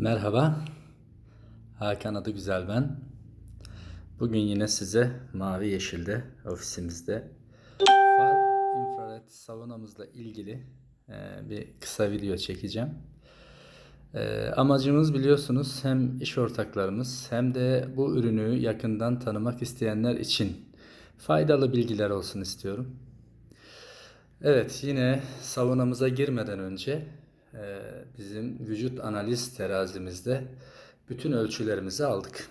Merhaba, Hakan adı güzel ben. Bugün yine size mavi yeşilde ofisimizde far infrared saunamızla ilgili e, bir kısa video çekeceğim. E, amacımız biliyorsunuz hem iş ortaklarımız hem de bu ürünü yakından tanımak isteyenler için faydalı bilgiler olsun istiyorum. Evet, yine saunamıza girmeden önce bizim vücut analiz terazimizde bütün ölçülerimizi aldık.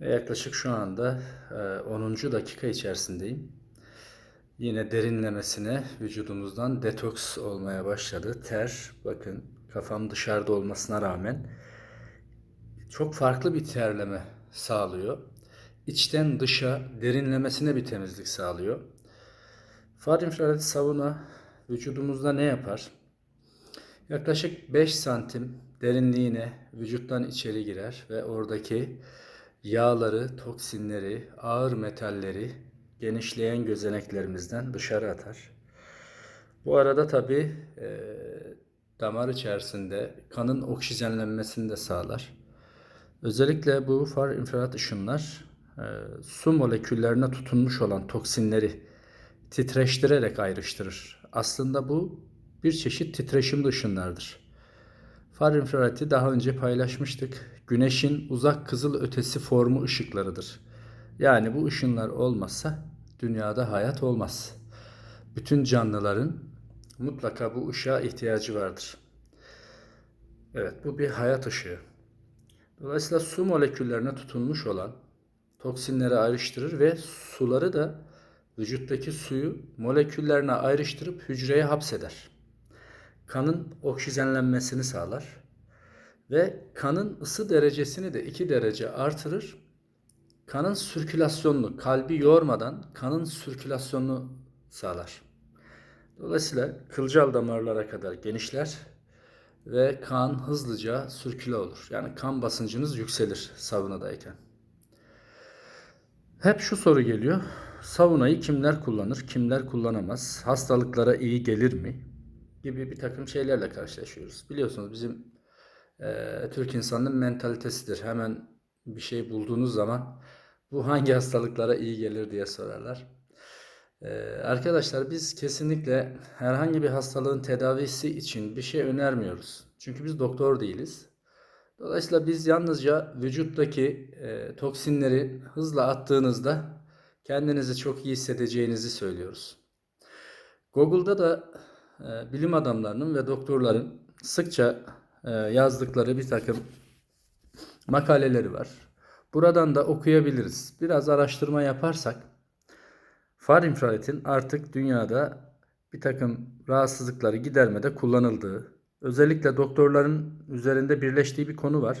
Ve yaklaşık şu anda e, 10. dakika içerisindeyim. Yine derinlemesine vücudumuzdan detoks olmaya başladı. Ter, bakın kafam dışarıda olmasına rağmen çok farklı bir terleme sağlıyor. İçten dışa derinlemesine bir temizlik sağlıyor. Far infrared sauna vücudumuzda ne yapar? Yaklaşık 5 santim derinliğine vücuttan içeri girer ve oradaki yağları, toksinleri, ağır metalleri genişleyen gözeneklerimizden dışarı atar. Bu arada tabi e, damar içerisinde kanın oksijenlenmesini de sağlar. Özellikle bu far infrared ışınlar e, su moleküllerine tutunmuş olan toksinleri titreştirerek ayrıştırır. Aslında bu bir çeşit titreşimli ışınlardır. Far infrareti daha önce paylaşmıştık. Güneşin uzak kızıl ötesi formu ışıklarıdır. Yani bu ışınlar olmazsa dünyada hayat olmaz. Bütün canlıların mutlaka bu ışığa ihtiyacı vardır. Evet bu bir hayat ışığı. Dolayısıyla su moleküllerine tutunmuş olan toksinleri ayrıştırır ve suları da vücuttaki suyu moleküllerine ayrıştırıp hücreye hapseder. Kanın oksijenlenmesini sağlar ve kanın ısı derecesini de 2 derece artırır. Kanın sirkülasyonunu, kalbi yormadan kanın sirkülasyonunu sağlar. Dolayısıyla kılcal damarlara kadar genişler ve kan hızlıca sirküle olur. Yani kan basıncınız yükselir saunadayken. Hep şu soru geliyor. Saunayı kimler kullanır, kimler kullanamaz? Hastalıklara iyi gelir mi? Gibi bir takım şeylerle karşılaşıyoruz. Biliyorsunuz bizim e, Türk insanının mentalitesidir. Hemen bir şey bulduğunuz zaman bu hangi hastalıklara iyi gelir diye sorarlar. E, arkadaşlar biz kesinlikle herhangi bir hastalığın tedavisi için bir şey önermiyoruz. Çünkü biz doktor değiliz. Dolayısıyla biz yalnızca vücuttaki e, toksinleri hızla attığınızda kendinizi çok iyi hissedeceğinizi söylüyoruz. Google'da da e, bilim adamlarının ve doktorların sıkça e, yazdıkları bir takım makaleleri var. Buradan da okuyabiliriz. Biraz araştırma yaparsak far infraredin artık dünyada bir takım rahatsızlıkları gidermede kullanıldığı, özellikle doktorların üzerinde birleştiği bir konu var.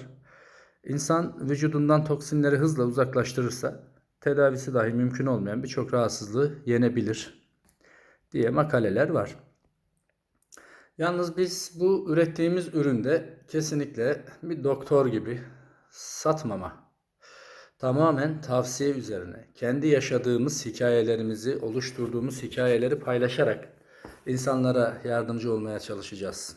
İnsan vücudundan toksinleri hızla uzaklaştırırsa tedavisi dahi mümkün olmayan birçok rahatsızlığı yenebilir diye makaleler var. Yalnız biz bu ürettiğimiz üründe kesinlikle bir doktor gibi satmama, tamamen tavsiye üzerine, kendi yaşadığımız hikayelerimizi, oluşturduğumuz hikayeleri paylaşarak insanlara yardımcı olmaya çalışacağız.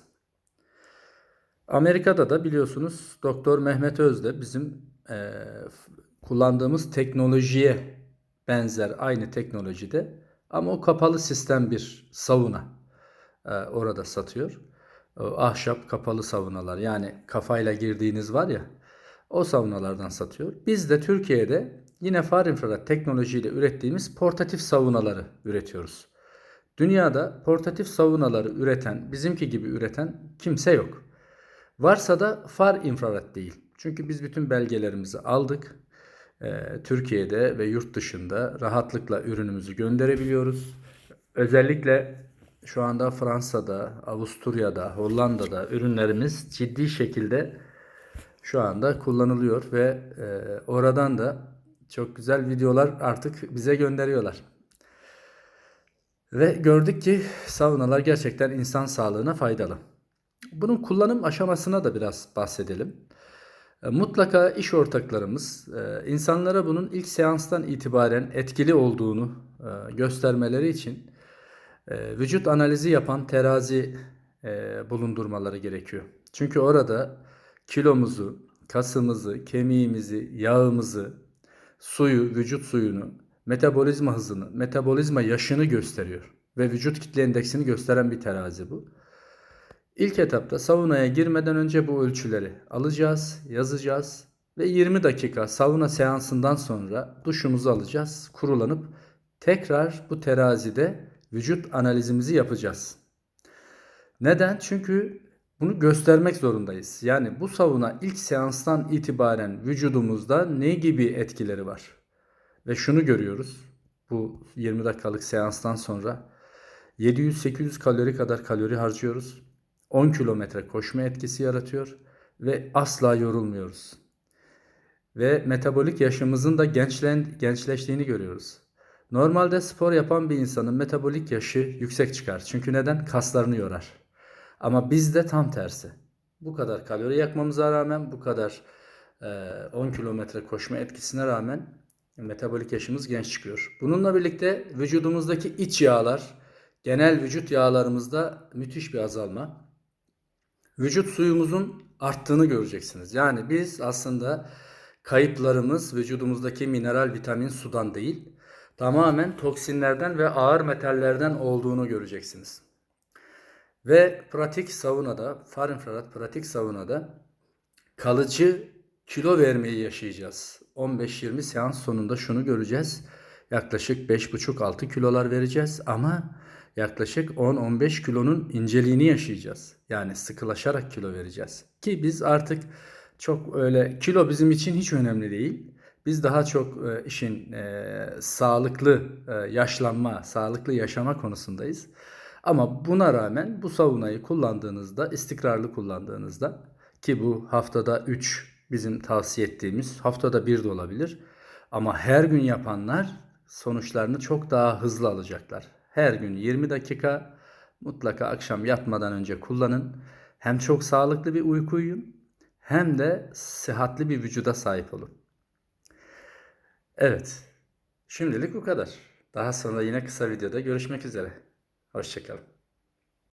Amerika'da da biliyorsunuz Doktor Mehmet Özde bizim e, kullandığımız teknolojiye benzer aynı teknolojide ama o kapalı sistem bir sauna e, orada satıyor. O ahşap kapalı saunalar yani kafayla girdiğiniz var ya o saunalardan satıyor. Biz de Türkiye'de yine far infrared teknolojiyle ürettiğimiz portatif saunaları üretiyoruz. Dünyada portatif saunaları üreten, bizimki gibi üreten kimse yok. Varsa da far infrared değil. Çünkü biz bütün belgelerimizi aldık. Ee, Türkiye'de ve yurt dışında rahatlıkla ürünümüzü gönderebiliyoruz. Özellikle şu anda Fransa'da, Avusturya'da, Hollanda'da ürünlerimiz ciddi şekilde şu anda kullanılıyor ve e, oradan da çok güzel videolar artık bize gönderiyorlar. Ve gördük ki saunalar gerçekten insan sağlığına faydalı. Bunun kullanım aşamasına da biraz bahsedelim. E, mutlaka iş ortaklarımız e, insanlara bunun ilk seanstan itibaren etkili olduğunu e, göstermeleri için vücut analizi yapan terazi bulundurmaları gerekiyor. Çünkü orada kilomuzu, kasımızı, kemiğimizi, yağımızı, suyu, vücut suyunu, metabolizma hızını, metabolizma yaşını gösteriyor. Ve vücut kitle endeksini gösteren bir terazi bu. İlk etapta saunaya girmeden önce bu ölçüleri alacağız, yazacağız ve 20 dakika sauna seansından sonra duşumuzu alacağız, kurulanıp tekrar bu terazide vücut analizimizi yapacağız. Neden? Çünkü bunu göstermek zorundayız. Yani bu sauna ilk seanstan itibaren vücudumuzda ne gibi etkileri var? Ve şunu görüyoruz. Bu 20 dakikalık seanstan sonra 700-800 kalori kadar kalori harcıyoruz. 10 kilometre koşma etkisi yaratıyor ve asla yorulmuyoruz. Ve metabolik yaşımızın da gençlen, gençleştiğini görüyoruz. Normalde spor yapan bir insanın metabolik yaşı yüksek çıkar. Çünkü neden? Kaslarını yorar. Ama bizde tam tersi. Bu kadar kalori yakmamıza rağmen, bu kadar e, 10 kilometre koşma etkisine rağmen metabolik yaşımız genç çıkıyor. Bununla birlikte vücudumuzdaki iç yağlar, genel vücut yağlarımızda müthiş bir azalma. Vücut suyumuzun arttığını göreceksiniz. Yani biz aslında kayıplarımız vücudumuzdaki mineral, vitamin, sudan değil, tamamen toksinlerden ve ağır metallerden olduğunu göreceksiniz. Ve pratik saunada, far infrared pratik saunada kalıcı kilo vermeyi yaşayacağız. 15-20 seans sonunda şunu göreceğiz. Yaklaşık 5,5-6 kilolar vereceğiz ama yaklaşık 10-15 kilonun inceliğini yaşayacağız. Yani sıkılaşarak kilo vereceğiz. Ki biz artık çok öyle kilo bizim için hiç önemli değil. Biz daha çok e, işin e, sağlıklı e, yaşlanma, sağlıklı yaşama konusundayız. Ama buna rağmen bu savunayı kullandığınızda, istikrarlı kullandığınızda ki bu haftada 3 bizim tavsiye ettiğimiz, haftada 1 de olabilir. Ama her gün yapanlar sonuçlarını çok daha hızlı alacaklar. Her gün 20 dakika mutlaka akşam yatmadan önce kullanın. Hem çok sağlıklı bir uyku uyuyun hem de sıhhatli bir vücuda sahip olun. Evet. Şimdilik bu kadar. Daha sonra yine kısa videoda görüşmek üzere. Hoşçakalın.